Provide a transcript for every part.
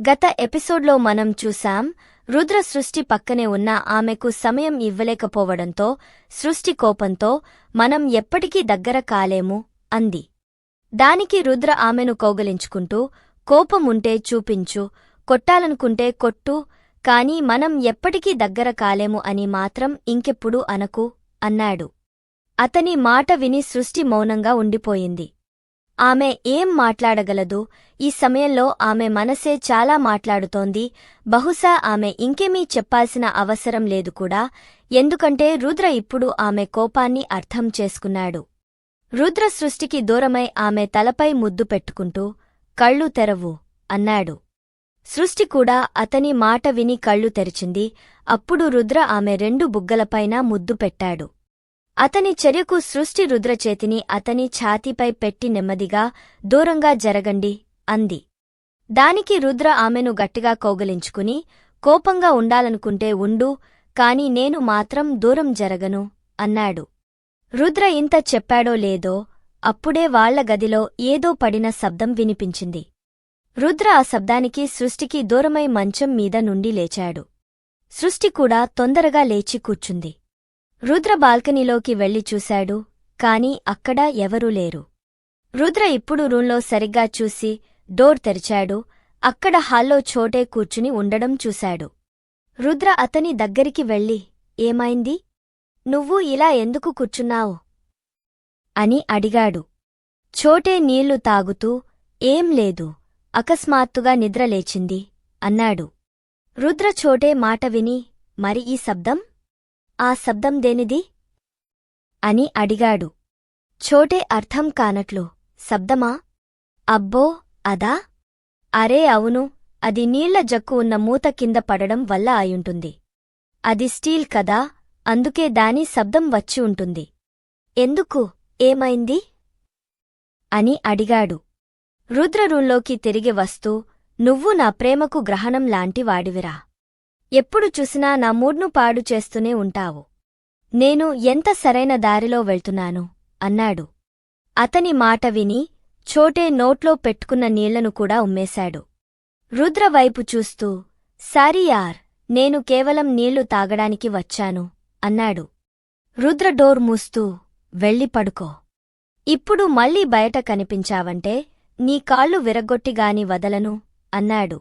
గత ఎపిసోడ్లో మనం చూశాం రుద్ర సృష్టి పక్కనే ఉన్న ఆమెకు సమయం ఇవ్వలేకపోవడంతో సృష్టి కోపంతో మనం ఎప్పటికీ దగ్గర కాలేము అంది. దానికి రుద్ర ఆమెను కౌగలించుకుంటూ కోపం ఉంటే చూపించు కొట్టాలనుకుంటే కొట్టు కాని మనం ఎప్పటికీ దగ్గర కాలేము అని మాత్రం ఇంకెప్పుడు అనకు అన్నాడు. అతని మాట విని సృష్టి మౌనంగా ఉండిపోయింది. ఆమె ఏం మాట్లాడగలదు? ఈ సమయంలో ఆమె మనసే చాలా మాట్లాడుతోంది. బహుశా ఆమె ఇంకేమీ చెప్పాల్సిన అవసరం లేదు కూడా. ఎందుకంటే రుద్ర ఇప్పుడు ఆమె కోపాన్ని అర్థం చేసుకున్నాడు. రుద్ర సృష్టికి దూరమై ఆమె తలపై ముద్దు పెట్టుకుంటూ కళ్ళు తెరవు అన్నాడు. సృష్టి కూడా అతని మాట విని కళ్ళు తెరిచింది. అప్పుడు రుద్ర ఆమె రెండు బుగ్గలపైన ముద్దు పెట్టాడు. అతని చర్యకు సృష్టి రుద్రచేతిని అతని ఛాతీపై పెట్టి నెమ్మదిగా దూరంగా జరగండి అంది. దానికి రుద్ర ఆమెను గట్టిగా కౌగలించుకుని కోపంగా ఉండాలనుకుంటే ఉండు కాని నేను మాత్రం దూరం జరగను అన్నాడు. రుద్ర ఇంత చెప్పాడో లేదో అప్పుడే వాళ్ళ గదిలో ఏదో పడిన శబ్దం వినిపించింది. రుద్ర ఆ శబ్దానికి సృష్టికి దూరమై మంచం మీద నుండి లేచాడు. సృష్టి కూడా తొందరగా లేచి కూర్చుంది. రుద్ర బాల్కనీలోకి వెళ్ళి చూశాడు కాని అక్కడ ఎవరూ లేరు. రుద్ర ఇప్పుడు రూంలో సరిగ్గా చూసి డోర్ తెరిచాడు అక్కడ హాల్లో చోటే కూర్చుని ఉండడం చూశాడు. రుద్ర అతని దగ్గరికి వెళ్ళి ఏమైంది? నువ్వు ఇలా ఎందుకు కూర్చున్నావు అని అడిగాడు. చోటే నీళ్ళు తాగుతూ ఏం లేదు అకస్మాత్తుగా నిద్రలేచింది అన్నాడు. రుద్ర చోటే మాట విని మరి ఈ శబ్దం? ఆ శబ్దం దేనిది? అని అడిగాడు. చోటే అర్థం కానట్లు. శబ్దమా? అబ్బో అదా? అరే అవును. అది నీళ్ళ జక్కు ఉన్న మూత కింద పడడం వల్ల అయుంటుంది అది స్టీల్ కదా అందుకే దాని శబ్దం వచ్చి ఉంటుంది. ఎందుకు? ఏమైంది? అని అడిగాడు. రుద్రరూంలోకి తిరిగి వస్తూ నువ్వు నా ప్రేమకు గ్రహణం లాంటి వాడివిరా. ఎప్పుడు చూసినా నా మూడ్ను పాడు చేస్తూనే ఉంటావు. నేను ఎంత సరైన దారిలో వెళ్తున్నాను? అన్నాడు. అతని మాట విని చోటే నోట్లో పెట్టుకున్న నీళ్ళను కూడా ఉమ్మేశాడు. రుద్రవైపు చూస్తూ సారీయార్ నేను కేవలం నీళ్ళు తాగడానికి వచ్చాను అన్నాడు. రుద్ర డోర్ మూస్తూ వెళ్ళి పడుకో. ఇప్పుడు మళ్ళీ బయట కనిపించావంటే నీ కాళ్ళు విరగొట్టిగాని వదలను అన్నాడు.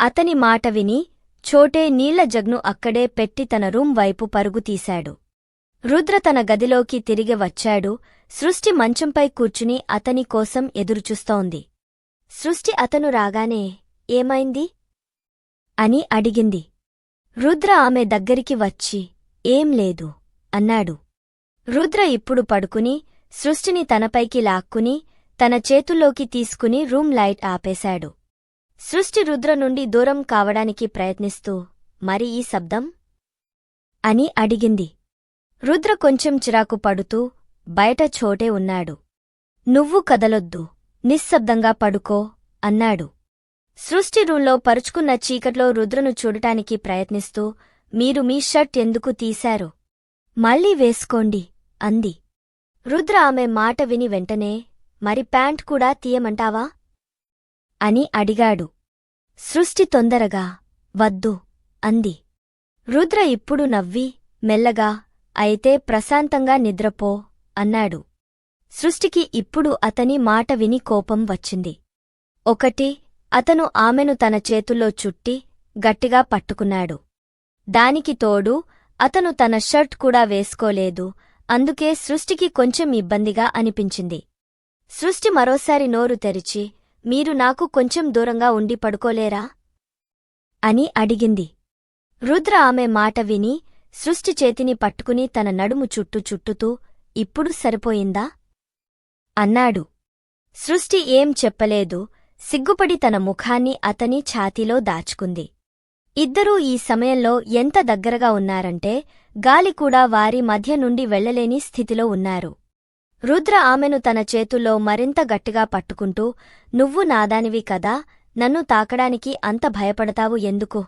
అతని మాట విని చోటే నీళ్ళ జగ్ను అక్కడే పెట్టి తన రూమ్ వైపు పరుగు తీశాడు. రుద్ర తన గదిలోకి తిరిగి వచ్చాడు. సృష్టి మంచంపై కూర్చుని అతని కోసం ఎదురుచూస్తోంది. సృష్టి అతను రాగానే ఏమైంది? అని అడిగింది. రుద్ర ఆమె దగ్గరికి వచ్చి ఏం లేదు అన్నాడు. రుద్ర ఇప్పుడు పడుకుని సృష్టిని తనపైకి లాక్కుని తన చేతుల్లోకి తీసుకుని రూమ్ లైట్ ఆపేశాడు. సృష్టి రుద్ర నుండి దూరం కావడానికి ప్రయత్నిస్తూ మరి ఈ శబ్దం? అని అడిగింది. రుద్ర కొంచెం చిరాకు పడుతూ బయట చోటే ఉన్నాడు. నువ్వు కదలొద్దు నిశ్శబ్దంగా పడుకో అన్నాడు. సృష్టి రూంలో పరుచుకున్న చీకట్లో రుద్రను చూడటానికి ప్రయత్నిస్తూ మీరు మీ షర్ట్ ఎందుకు తీశారు? మళ్ళీ వేసుకోండి అంది. రుద్ర ఆమె మాట విని వెంటనే మరి ప్యాంట్ కూడా తీయమంటావా? అని అడిగాడు. సృష్టి తొందరగా వద్దు అంది. రుద్ర ఇప్పుడు నవ్వి మెల్లగా అయితే ప్రశాంతంగా నిద్రపో అన్నాడు. సృష్టికి ఇప్పుడు అతని మాట విని కోపం వచ్చింది. ఒకటి అతను ఆమెను తన చేతుల్లో చుట్టి గట్టిగా పట్టుకున్నాడు. దానికి తోడు అతను తన షర్ట్ కూడా వేసుకోలేదు అందుకే సృష్టికి కొంచెం ఇబ్బందిగా అనిపించింది. సృష్టి మరోసారి నోరు తెరిచి మీరు నాకు కొంచెం దూరంగా ఉండి పడుకోలేరా? అని అడిగింది. రుద్ర ఆమె మాట విని సృష్టి చేతిని పట్టుకుని తన నడుము చుట్టూ చుట్టుతూ ఇప్పుడు సరిపోయిందా? అన్నాడు. సృష్టి ఏం చెప్పలేదు. సిగ్గుపడి తన ముఖాన్ని అతని ఛాతీలో దాచుకుంది. ఇద్దరూ ఈ సమయంలో ఎంత దగ్గరగా ఉన్నారంటే గాలి కూడా వారి మధ్య నుండి వెళ్ళలేని స్థితిలో ఉన్నారు. రుద్ర ఆమెను తన చేతుల్లో మరింత గట్టిగా పట్టుకుంటూ నువ్వు నాదానివి కదా నన్ను తాకడానికి అంత భయపడతావు ఎందుకు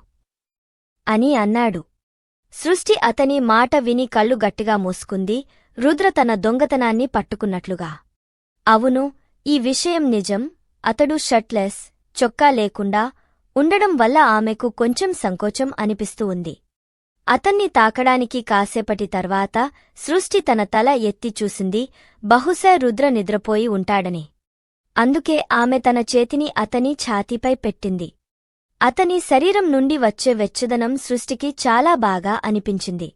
అని అన్నాడు. సృష్టి అతని మాట విని కళ్ళు గట్టిగా మూసుకుంది. రుద్ర తన దొంగతనాన్ని పట్టుకున్నట్లుగా. అవును ఈ విషయం నిజం. అతడు షర్ట్లెస్ చొక్కా లేకుండా ఉండడం వల్ల ఆమెకు కొంచెం సంకోచం అనిపిస్తూ ఉంది. అతన్ని తాకడానికి కాసేపటి తర్వాత సృష్టి తన తల ఎత్తి చూసింది. బహుశా రుద్ర నిద్రపోయి ఉంటాడని. అందుకే ఆమె తన చేతిని అతని ఛాతీపై పెట్టింది. అతని శరీరం నుండి వచ్చే వెచ్చదనం సృష్టికి చాలా బాగా అనిపించింది.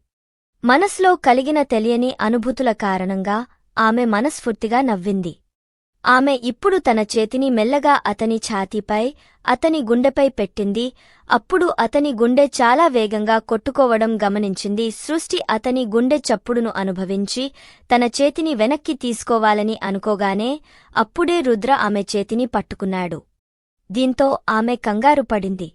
మనస్లో కలిగిన తెలియని అనుభూతుల కారణంగా ఆమె మనస్ఫూర్తిగా నవ్వింది. ఆమె ఇప్పుడు తన చేతిని మెల్లగా అతని ఛాతీపై అతని గుండెపై పెట్టింది. అప్పుడు అతని గుండె చాలా వేగంగా కొట్టుకోవడం గమనించింది. సృష్టి అతని గుండె చప్పుడును అనుభవించి తన చేతిని వెనక్కి తీసుకోవాలని అనుకోగానే అప్పుడే రుద్ర ఆమె చేతిని పట్టుకున్నాడు. దీంతో ఆమె కంగారు పడింది.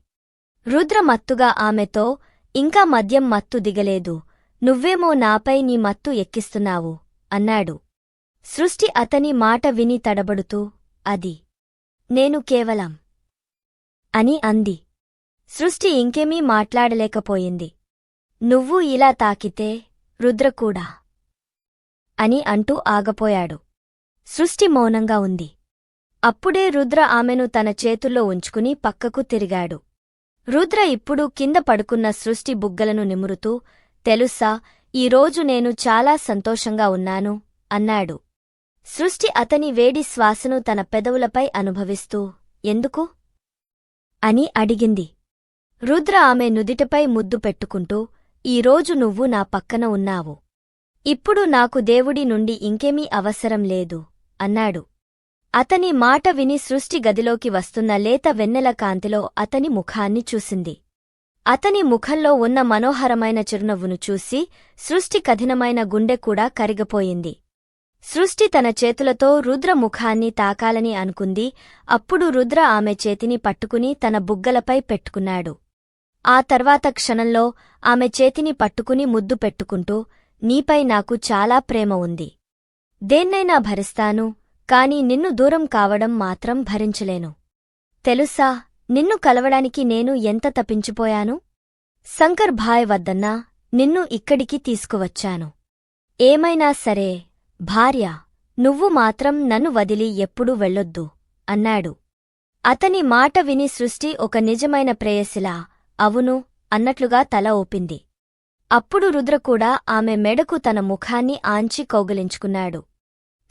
రుద్ర మత్తుగా ఆమెతో ఇంకా మద్యం మత్తు దిగలేదు. నువ్వేమో నాపై నీ మత్తు ఎక్కిస్తున్నావు అన్నాడు. సృష్టి అతని మాట విని తడబడుతూ అది నేను కేవలం అని అంది. సృష్టి ఇంకేమీ మాట్లాడలేకపోయింది. నువ్వు ఇలా తాకితే రుద్రకూడా అని అంటూ ఆగపోయాడు. సృష్టి మౌనంగా ఉంది. అప్పుడే రుద్ర ఆమెను తన చేతుల్లో ఉంచుకుని పక్కకు తిరిగాడు. రుద్ర ఇప్పుడు కింద పడుకున్న సృష్టి బుగ్గలను నిమురుతూ తెలుసా ఈరోజు నేను చాలా సంతోషంగా ఉన్నాను అన్నాడు. సృష్టి అతని వేడి శ్వాసను తన పెదవులపై అనుభవిస్తూ ఎందుకు అని అడిగింది. రుద్ర ఆమె నుదిటిపై ముద్దు పెట్టుకుంటూ ఈరోజు నువ్వు నా పక్కన ఉన్నావు. ఇప్పుడు నాకు దేవుడి నుండి ఇంకేమీ అవసరం లేదు అన్నాడు. అతని మాట విని సృష్టి గదిలోకి వస్తున్న లేత వెన్నెల కాంతిలో అతని ముఖాన్ని చూసింది. అతని ముఖంలో ఉన్న మనోహరమైన చిరునవ్వును చూసి సృష్టి కఠినమైన గుండె కూడా కరిగిపోయింది. సృష్టి తన చేతులతో రుద్ర ముఖాన్ని తాకాలని అనుకుంది. అప్పుడు రుద్ర ఆమె చేతిని పట్టుకుని తన బుగ్గలపై పెట్టుకున్నాడు. ఆ తర్వాత క్షణంలో ఆమె చేతిని పట్టుకుని ముద్దు పెట్టుకుంటూ నీపై నాకు చాలా ప్రేమ ఉంది. దేన్నైనా భరిస్తాను కాని నిన్ను దూరం కావడం మాత్రం భరించలేను. తెలుసా నిన్ను కలవడానికి నేను ఎంత తప్పించిపోయాను? శంకర్ భాయ్ వద్దన్నా నిన్ను ఇక్కడికి తీసుకువచ్చాను. ఏమైనా సరే భార్య నువ్వు మాత్రం నన్ను వదిలి ఎప్పుడూ వెళ్ళొద్దు అన్నాడు. అతని మాట విని సృష్టి ఒక నిజమైన ప్రేయసిలా అవును అన్నట్లుగా తల ఊపింది. అప్పుడు రుద్ర కూడా ఆమె మెడకు తన ముఖాన్ని ఆంచి కౌగిలించుకున్నాడు.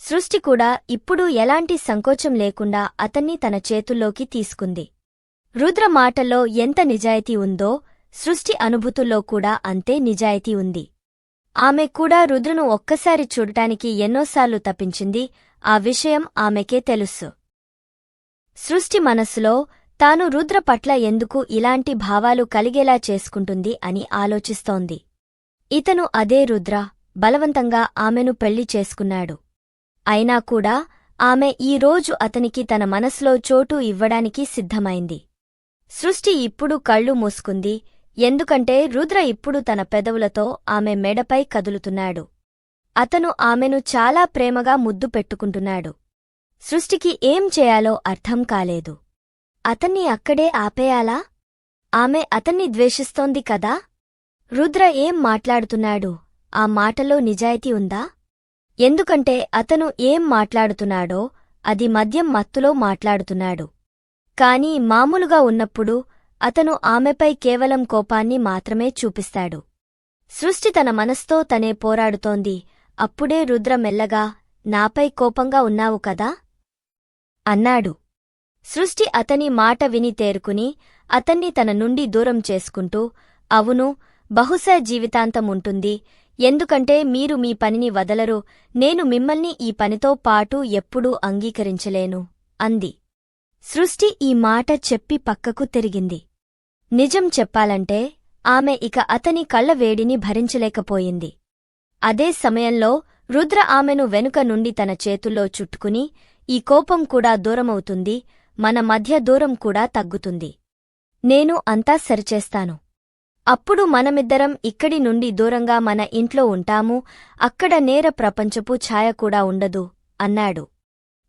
సృష్టి కూడా ఇప్పుడు ఎలాంటి సంకోచం లేకుండా అతన్ని తన చేతుల్లోకి తీసుకుంది. రుద్ర మాటల్లో ఎంత నిజాయితీ ఉందో సృష్టి అనుభూతుల్లో కూడా అంతే నిజాయితీ ఉంది. ఆమె కూడా రుద్రను ఒక్కసారి చూడటానికి ఎన్నోసార్లు తప్పించింది. ఆ విషయం ఆమెకే తెలుసు. సృష్టి మనస్సులో తాను రుద్ర పట్ల ఎందుకు ఇలాంటి భావాలు కలిగేలా చేసుకుంటుంది అని ఆలోచిస్తోంది. ఇతను అదే రుద్ర బలవంతంగా ఆమెను పెళ్ళి చేసుకున్నాడు. అయినా కూడా ఆమె ఈ రోజు అతనికి తన మనసులో చోటు ఇవ్వడానికి సిద్ధమైంది. సృష్టి ఇప్పుడు కళ్ళు మూసుకుంది. ఎందుకంటే రుద్ర ఇప్పుడు తన పెదవులతో ఆమె మెడపై కదులుతున్నాడు. అతను ఆమెను చాలా ప్రేమగా ముద్దు పెట్టుకుంటున్నాడు. సృష్టికి ఏం చేయాలో అర్థం కాలేదు. అతన్ని అక్కడే ఆపేయాలా? ఆమె అతన్ని ద్వేషిస్తోంది కదా? రుద్ర ఏం మాట్లాడుతున్నాడు? ఆ మాటలో నిజాయితీ ఉందా? ఎందుకంటే అతను ఏం మాట్లాడుతున్నాడో అది మద్యం మత్తులో మాట్లాడుతున్నాడు. కాని మామూలుగా ఉన్నప్పుడు అతను ఆమెపై కేవలం కోపాన్ని మాత్రమే చూపిస్తాడు. సృష్టి తన మనస్తో తనే పోరాడుతోంది. అప్పుడే రుద్ర మెల్లగా నాపై కోపంగా ఉన్నావు కదా? అన్నాడు. సృష్టి అతని మాట విని తేరుకుని అతన్ని తన నుండి దూరం చేసుకుంటూ అవును బహుశా జీవితాంతం ఉంటుంది. ఎందుకంటే మీరు మీ పనిని వదలరు. నేను మిమ్మల్ని ఈ పనితో పాటు ఎప్పుడూ అంగీకరించలేను అంది. సృష్టి ఈ మాట చెప్పి పక్కకు తిరిగింది. నిజం చెప్పాలంటే ఆమె ఇక అతని కళ్ళ వేడిని భరించలేకపోయింది. అదే సమయంలో రుద్ర ఆమెను వెనుక నుండి తన చేతుల్లో చుట్టుకుని ఈ కోపం కూడా దూరమవుతుంది మన మధ్య దూరం కూడా తగ్గుతుంది. నేను అంతా సరిచేస్తాను. అప్పుడు మనమిద్దరం ఇక్కడి నుండి దూరంగా మన ఇంట్లో ఉంటాము అక్కడ నేర ప్రపంచపు ఛాయ కూడా ఉండదు అన్నాడు.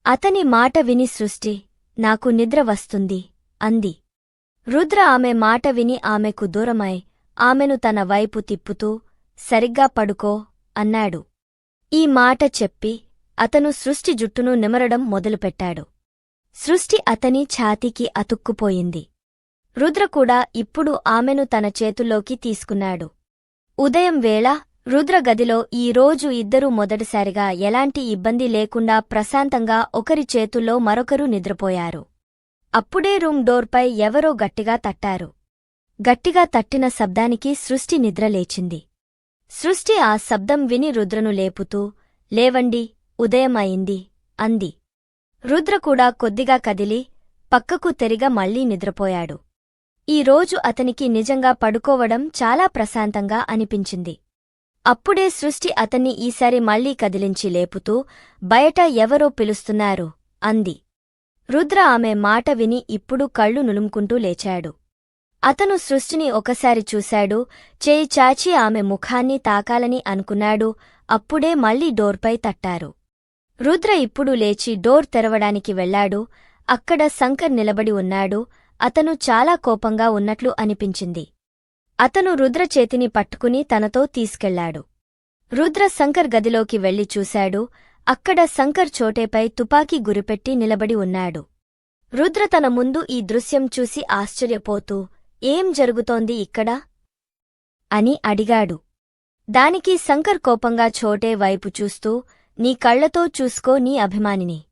అతని మాట విని సృష్టి నాకు నిద్ర వస్తుంది అంది. రుద్ర ఆమె మాట విని ఆమెకు దూరమై ఆమెను తన వైపు తిప్పుతూ సరిగ్గా పడుకో అన్నాడు. ఈ మాట చెప్పి అతను సృష్టి జుట్టును నిమరడం మొదలుపెట్టాడు. సృష్టి అతని ఛాతీకి అతుక్కుపోయింది. రుద్ర కూడా ఇప్పుడు ఆమెను తన చేతుల్లోకి తీసుకున్నాడు. ఉదయం వేళ రుద్ర గదిలో ఈ రోజు ఇద్దరూ మొదటిసారిగా ఎలాంటి ఇబ్బంది లేకుండా ప్రశాంతంగా ఒకరి చేతుల్లో మరొకరు నిద్రపోయారు. అప్పుడే రూమ్ డోర్పై ఎవరో గట్టిగా తట్టారు. గట్టిగా తట్టిన శబ్దానికి సృష్టి నిద్రలేచింది సృష్టి ఆ శబ్దం విని రుద్రను లేపుతూ లేవండి ఉదయం అయింది అంది. రుద్ర కూడా కొద్దిగా కదిలి పక్కకు తెరిగ మళ్ళీ నిద్రపోయాడు. ఈ రోజు అతనికి నిజంగా పడుకోవడం చాలా ప్రశాంతంగా అనిపించింది. అప్పుడే సృష్టి అతన్ని ఈసారి మళ్ళీ కదిలించి లేపుతూ బయట ఎవరో పిలుస్తున్నారు అంది. రుద్ర ఆమె మాట విని ఇప్పుడు కళ్ళు నులుముకుంటూ లేచాడు. అతను సృష్టిని ఒకసారి చూశాడు చేయి చాచి ఆమె ముఖాన్ని తాకాలని అనుకున్నాడు అప్పుడే మళ్ళీ డోర్పై తట్టారు. రుద్ర ఇప్పుడు లేచి డోర్ తెరవడానికి వెళ్ళాడు అక్కడ శంకర్ నిలబడి ఉన్నాడు అతను చాలా కోపంగా ఉన్నట్లు అనిపించింది. అతను రుద్ర చేతిని పట్టుకుని తనతో తీసుకెళ్ళాడు రుద్ర శంకర్ గదిలోకి వెళ్ళి చూశాడు అక్కడ శంకర్ చోటేపై తుపాకీ గురిపెట్టి నిలబడి ఉన్నాడు. రుద్ర తన ముందు ఈ దృశ్యం చూసి ఆశ్చర్యపోతూ ఏం జరుగుతోంది ఇక్కడ అని అడిగాడు. దానికి శంకర్ కోపంగా చోటే వైపు చూస్తూ నీ కళ్ళతో చూసుకో నీ అభిమానిని.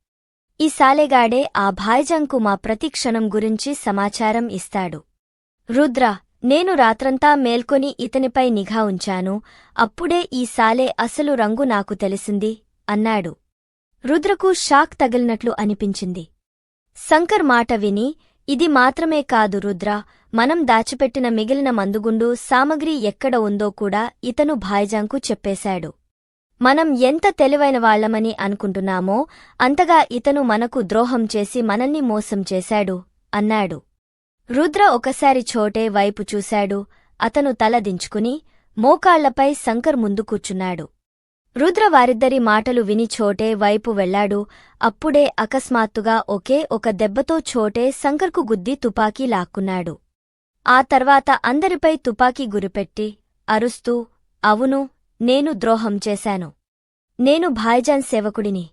ఈ సాలెగాడే ఆ భాయ్జంకు మా ప్రతిక్షణం గురించి సమాచారం ఇస్తాడు. రుద్ర నేను రాత్రంతా మేల్కొని ఇతనిపై నిఘా ఉంచాను. అప్పుడే ఈ సాలే అసలు రంగు నాకు తెలిసింది. అన్నాడు. రుద్రకు షాక్ తగిలినట్లు అనిపించింది. శంకర్ మాట విని ఇది మాత్రమే కాదు రుద్ర మనం దాచిపెట్టిన మిగిలిన మందుగుండు సామగ్రి ఎక్కడ ఉందో కూడా ఇతను భాయ్జాంకు చెప్పేశాడు. మనం ఎంత తెలివైన వాళ్ళమని అనుకుంటున్నామో అంతగా ఇతను మనకు ద్రోహం చేసి మనల్ని మోసం చేశాడు అన్నాడు. రుద్ర ఒకసారి చోటే వైపు చూశాడు అతను తల దించుకుని మోకాళ్ళపై శంకర్ ముందు కూర్చున్నాడు. రుద్ర వారిద్దరి మాటలు విని చోటే వైపు వెళ్ళాడు. అప్పుడే అకస్మాత్తుగా ఒకే ఒక దెబ్బతో చోటే శంకర్కు గుద్ది తుపాకీ లాక్కున్నాడు. ఆ తర్వాత అందరిపై తుపాకీ గురిపెట్టి అరుస్తూ అవును నేను ద్రోహం చేశాను. నేను భాయ్జాన్ సేవకుడిని.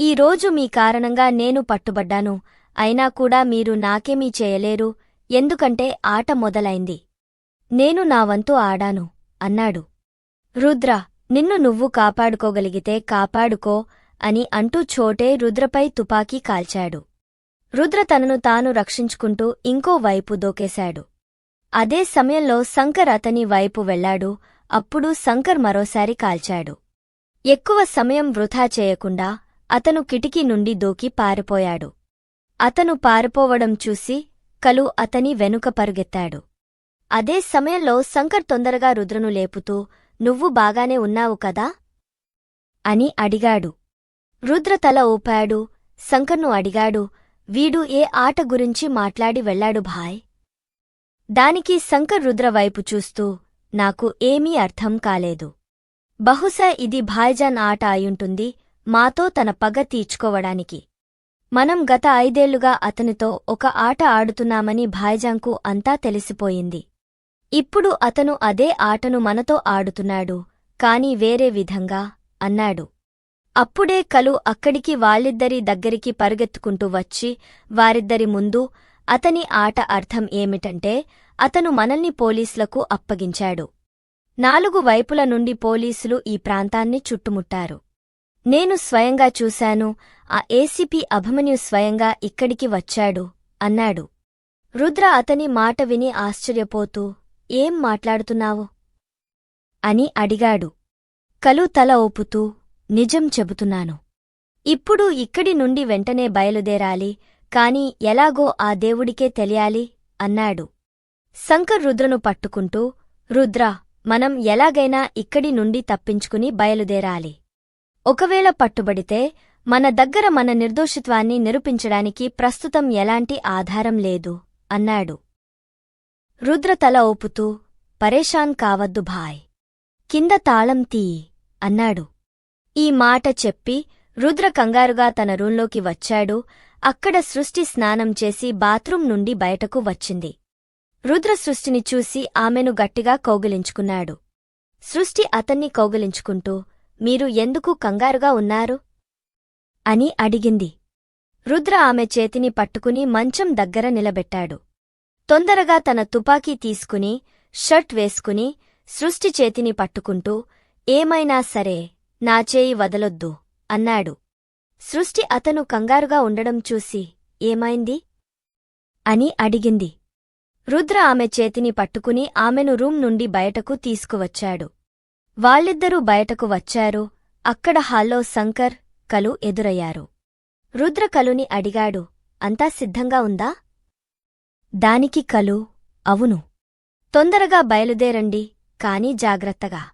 ఈ రోజు మీ కారణంగా నేను పట్టుబడ్డాను. అయినా కూడా మీరు నాకేమీ చేయలేరు. ఎందుకంటే ఆట మొదలైంది. నేను నా వంతు ఆడాను అన్నాడు. రుద్ర నిన్ను నువ్వు కాపాడుకోగలిగితే కాపాడుకో అని అంటూ చోటే రుద్రపై తుపాకీ కాల్చాడు. రుద్ర తనను తాను రక్షించుకుంటూ ఇంకో వైపు దోకేశాడు. అదే సమయంలో శంకర్ అతని వైపు వెళ్ళాడు అప్పుడు శంకర్ మరోసారి కాల్చాడు. ఎక్కువ సమయం వృథా చేయకుండా అతను కిటికీ నుండి దూకి పారిపోయాడు. అతను పారిపోవడం చూసి కలు అతని వెనుక పరుగెత్తాడు. అదే సమయంలో శంకర్ తొందరగా రుద్రను లేపుతూ నువ్వు బాగానే ఉన్నావు కదా అని అడిగాడు. రుద్ర తల ఊపాడు. శంకర్ను అడిగాడు. వీడు ఏ ఆట గురించి మాట్లాడి వెళ్ళాడు భాయ్ దానికి శంకర్ రుద్ర వైపు చూస్తూ నాకు ఏమీ అర్థం కాలేదు. బహుశా ఇది భాయ్జాన్ ఆట అయుంటుంది మాతో తన పగ తీర్చుకోవడానికి. మనం గత ఐదేళ్ళుగా అతనితో ఒక ఆట ఆడుతున్నామని భాయ్జాంకు అంతా తెలిసిపోయింది. ఇప్పుడు అతను అదే ఆటను మనతో ఆడుతున్నాడు కాని వేరే విధంగా అన్నాడు. అప్పుడే కలు అక్కడికి వాళ్ళిద్దరి దగ్గరికి పరుగెత్తుకుంటూ వచ్చి వారిద్దరి ముందు అతని ఆట అర్థం ఏమిటంటే అతను మనల్ని పోలీసులకు అప్పగించాడు. నాలుగు వైపుల నుండి పోలీసులు ఈ ప్రాంతాన్ని చుట్టుముట్టారు. నేను స్వయంగా చూశాను ఆ ఏసీపీ అభిమన్యు స్వయంగా ఇక్కడికి వచ్చాడు అన్నాడు. రుద్ర అతని మాట విని ఆశ్చర్యపోతూ ఏం మాట్లాడుతున్నావు? అని అడిగాడు. కలు తల ఊపుతూ నిజం చెబుతున్నాను. ఇప్పుడు ఇక్కడి నుండి వెంటనే బయలుదేరాలి కాని ఎలాగో ఆ దేవుడికే తెలియాలి అన్నాడు. శంకర్ రుద్రను పట్టుకుంటూ రుద్ర మనం ఎలాగైనా ఇక్కడి నుండి తప్పించుకుని బయలుదేరాలి. ఒకవేళ పట్టుబడితే మన దగ్గర మన నిర్దోషిత్వాన్ని నిరూపించడానికి ప్రస్తుతం ఎలాంటి ఆధారం లేదు అన్నాడు. రుద్ర తల ఊపుతూ పరేషాన్ కావద్దు భాయ్. కింద తాళం తీయి అన్నాడు. ఈ మాట చెప్పి రుద్ర కంగారుగా తన రూంలోకి వచ్చాడు. అక్కడ సృష్టి స్నానం చేసి బాత్రూం నుండి బయటకు వచ్చింది. రుద్ర సృష్టిని చూసి ఆమెను గట్టిగా కౌగిలించుకున్నాడు. సృష్టి అతన్ని కౌగిలించుకుంటూ మీరు ఎందుకు కంగారుగా ఉన్నారు? అని అడిగింది. రుద్ర ఆమె చేతిని పట్టుకుని మంచం దగ్గర నిలబెట్టాడు. తొందరగా తన తుపాకీ తీసుకుని షర్ట్ వేసుకుని సృష్టి చేతిని పట్టుకుంటూ ఏమైనా సరే నా చేయి వదలొద్దు అన్నాడు. సృష్టి అతను కంగారుగా ఉండడం చూసి ఏమైంది? అని అడిగింది. రుద్ర ఆమె చేతిని పట్టుకుని ఆమెను రూమ్ నుండి బయటకు తీసుకువచ్చాడు. వాళ్ళిద్దరూ బయటకు వచ్చారు. అక్కడ హాల్లో శంకర్ కలు ఎదురయ్యారు. రుద్ర కలుని అడిగాడు అంతా సిద్ధంగా ఉందా? దానికి కలు అవును. తొందరగా బయలుదేరండి కాని జాగ్రత్తగా.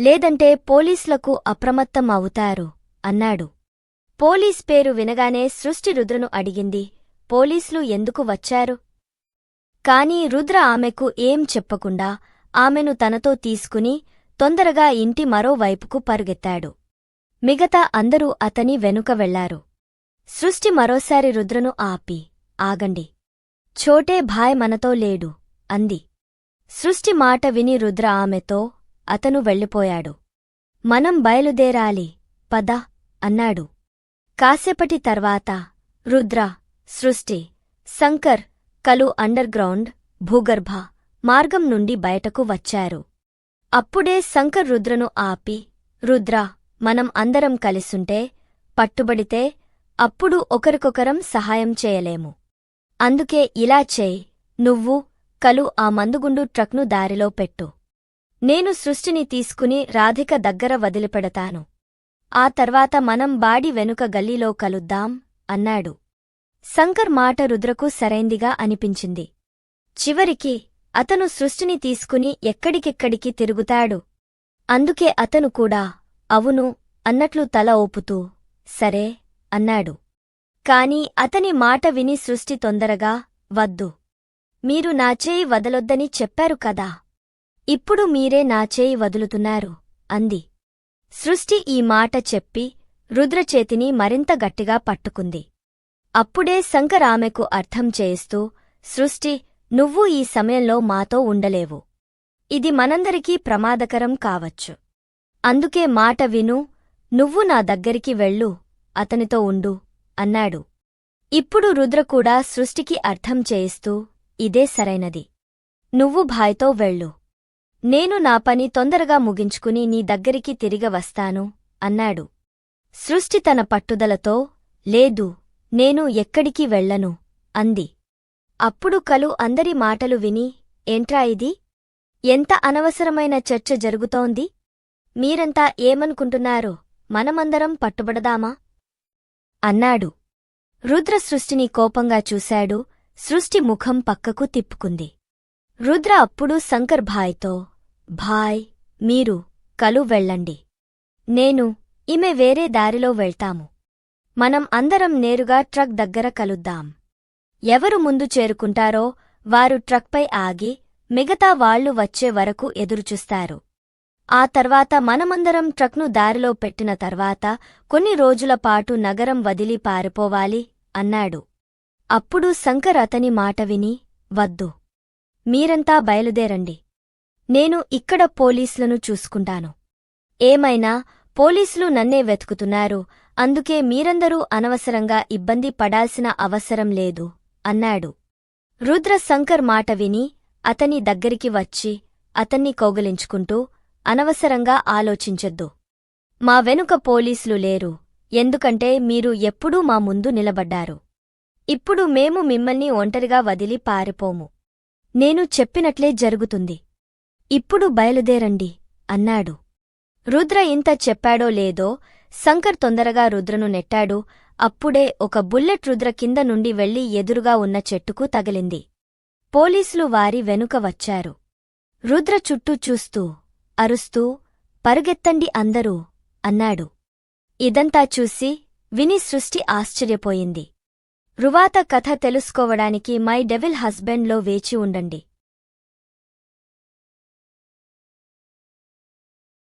లేదంటే పోలీసులకు అప్రమత్తం అవుతారు అన్నాడు. పోలీస్ పేరు వినగానే సృష్టి రుద్రను అడిగింది పోలీసులు ఎందుకు వచ్చారు? కాని రుద్ర ఆమెకు ఏం చెప్పకుండా ఆమెను తనతో తీసుకుని తొందరగా ఇంటి మరోవైపుకు పరుగెత్తాడు. మిగతా అందరూ అతని వెనుక వెళ్ళారు. సృష్టి మరోసారి రుద్రను ఆపి ఆగండి. ఛోటే భాయ్ మనతో లేడు అంది. సృష్టి మాట విని రుద్ర ఆమెతో అతను వెళ్ళిపోయాడు. మనం బయలుదేరాలి పద అన్నాడు. కాసేపటి తర్వాత రుద్ర సృష్టి శంకర్ కలు అండర్గ్రౌండ్ భూగర్భ మార్గం నుండి బయటకు వచ్చారు. అప్పుడే శంకర్ రుద్రను ఆపి రుద్ర మనం అందరం కలిసుంటే పట్టుబడితే అప్పుడు ఒకరికొకరం సహాయం చేయలేము. అందుకే ఇలా చేయి. నువ్వు కలు ఆ మందుగుండు ట్రక్ను దారిలో పెట్టు. నేను సృష్టిని తీసుకుని రాధిక దగ్గర వదిలిపెడతాను. ఆ తర్వాత మనం బాడి వెనుక గల్లీలో కలుద్దాం అన్నాడు. శంకర్ మాట రుద్రకు సరైందిగా అనిపించింది. చివరికి అతను సృష్టిని తీసుకుని ఎక్కడికెక్కడికి తిరుగుతాడు. అందుకే అతను కూడా అవును అన్నట్లు తల ఊపుతూ సరే అన్నాడు. కాని అతని మాట విని సృష్టి తొందరగా వద్దు. మీరు నా చేయి వదలొద్దని చెప్పారు కదా. ఇప్పుడు మీరే నా చేయి వదులుతున్నారు అంది. సృష్టి ఈ మాట చెప్పి రుద్రచేతిని మరింత గట్టిగా పట్టుకుంది. అప్పుడే శంకరామెకు అర్థం చేయిస్తూ సృష్టి నువ్వు ఈ సమయంలో మాతో ఉండలేవు. ఇది మనందరికీ ప్రమాదకరం కావచ్చు. అందుకే మాట విను నువ్వు నా దగ్గరికి వెళ్ళు అతనితో ఉండు. అన్నాడు. ఇప్పుడు రుద్ర కూడా సృష్టికి అర్థం చేయిస్తూ ఇదే సరైనది. నువ్వు భాయ్తో వెళ్ళు. నేను నా పని తొందరగా ముగించుకుని నీ దగ్గరికి తిరిగి వస్తాను అన్నాడు. సృష్టి తన పట్టుదలతో లేదు నేను ఎక్కడికి వెళ్ళను అంది. అప్పుడు కలు అందరి మాటలు విని ఏంట్రా ఇది? ఎంత అనవసరమైన చర్చ జరుగుతోంది? మీరంతా ఏమనుకుంటున్నారో? మనమందరం పట్టుబడదామా? అన్నాడు. రుద్ర సృష్టిని కోపంగా చూశాడు. సృష్టి ముఖం పక్కకు తిప్పుకుంది. రుద్ర అప్పుడు శంకర్ భాయ్తో భాయ్ మీరు కలు వెళ్ళండి. నేను ఈమె వేరే దారిలో వెళ్తాము. మనం అందరం నేరుగా ట్రక్ దగ్గర కలుద్దాం. ఎవరు ముందు చేరుకుంటారో వారు ట్రక్పై ఆగి మిగతా వాళ్ళు వచ్చే వరకు ఎదురుచూస్తారు. ఆ తర్వాత మనమందరం ట్రక్ను దారిలో పెట్టిన తర్వాత కొన్ని రోజుల పాటు నగరం వదిలి పారిపోవాలి అన్నాడు. అప్పుడు శంకర్ అతని మాట విని వద్దు. మీరంతా బయలుదేరండి. నేను ఇక్కడ పోలీసులను చూసుకుంటాను. ఏమైనా పోలీసులు నన్నే వెతుకుతున్నారు అందుకే మీరందరూ అనవసరంగా ఇబ్బంది పడాల్సిన అవసరం లేదు అన్నాడు. రుద్ర శంకర్ మాట విని అతని దగ్గరికి వచ్చి అతన్ని కౌగలించుకుంటూ అనవసరంగా ఆలోచించొద్దు. మా వెనుక పోలీసులు లేరు. ఎందుకంటే మీరు ఎప్పుడూ మా ముందు నిలబడ్డారు. ఇప్పుడు మేము మిమ్మల్ని ఒంటరిగా వదిలి పారిపోము. నేను చెప్పినట్లే జరుగుతుంది. ఇప్పుడు బయలుదేరండి అన్నాడు. రుద్ర ఇంత చెప్పాడో లేదో శంకర్ తొందరగా రుద్రను నెట్టాడు. అప్పుడే ఒక బుల్లెట్ రుద్ర కింద నుండి వెళ్ళి ఎదురుగా ఉన్న చెట్టుకు తగిలింది. పోలీసులు వారి వెనుక వచ్చారు. రుద్ర చుట్టూ చూస్తూ అరుస్తూ పరుగెత్తండి అందరూ అన్నాడు. ఇదంతా చూసి విని సృష్టి ఆశ్చర్యపోయింది. రువాత కథ తెలుసుకోవడానికి మై డెవిల్ హస్బెండ్లో వేచి ఉండండి.